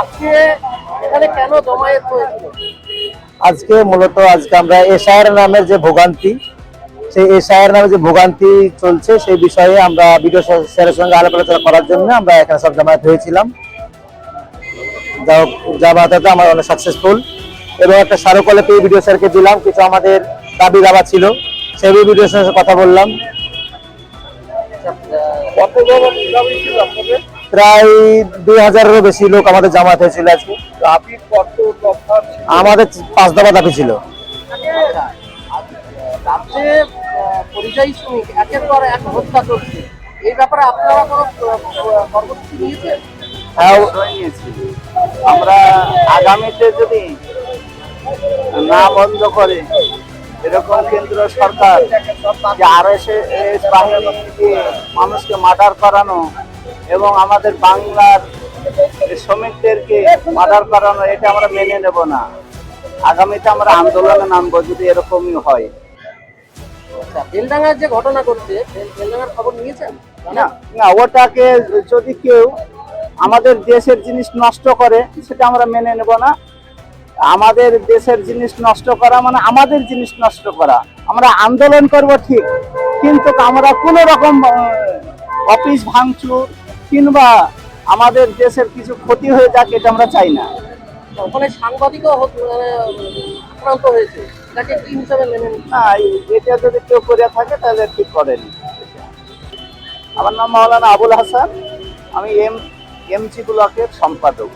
আজকে এখানে কেন জমায়েত হয়েছিল? আজকে মূলত আজকে আমরা এশায়ার নামের যে ভোগান্তি সেই এশায়ার নামে যে ভোগান্তি চলছে সেই বিষয়ে আমরা ভিডিও স্যারের সঙ্গে আলাপ আলোচনা করার জন্য আমরা এখানে সব জামায়াত হয়েছিলাম। যা হোক, জামায়াতে আমরা অনেক সাকসেসফুল এবং একটা স্মারকলে পেয়ে বিডিও স্যারকে দিলাম কিছু আমাদের দাবি দাবা ছিল সেই ভিডিও স্যারের সাথে কথা বললাম। কত দাবি ছিল আপনাদের? প্রায় দুই হাজারেরও বেশি লোক আমাদের জামাত হয়েছিল আজকে। দাবি আমাদের পাঁচ দফা দাবি ছিল। হ্যাঁ, আমরা আগামীতে যদি না বন্ধ করে এরকম কেন্দ্র সরকার যে আর এস বাহিনী দিয়ে মানুষকে মার্ডার করানো এবং আমাদের বাংলার শ্রমিকদেরকে মার্ডার করানো এটা আমরা মেনে নেব না। আগামীতে আমরা আন্দোলনে নামবো যদি এরকমই হয়। আচ্ছা বেলডাঙ্গার যে ঘটনা ঘটছে বেল- বেলডাঙ্গার খবর নিয়েছেন? না না ওটাকে যদি কেউ আমাদের দেশের জিনিস নষ্ট করে সেটা আমরা মেনে নেব না। আমাদের দেশের জিনিস নষ্ট করা মানে আমাদের জিনিস নষ্ট করা। আমরা আন্দোলন করব ঠিক কিন্তু আমরা কোনো রকম অফিস ভাঙচুর কিংবা আমাদের দেশের কিছু ক্ষতি হয়ে যাক এটা আমরা চাই না। ওখানে সাংবাদিকও হত- মানে, আক্রান্ত হয়েছে। এটাকে কি হিসাবে মেনে নিচ্ছেন? না এই- এটা যদি কেউ করে থাকে তাহলে ঠিক করেন। আমার নাম মাওলানা আবুল হাসান। আমি এম এমজি ব্লকের সম্পাদক।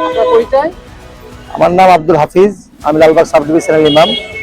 আপনার পরিচয়? আমার নাম আব্দুল হাফিজ। আমি লালবাগ সাব ডিভিশনের ইমাম।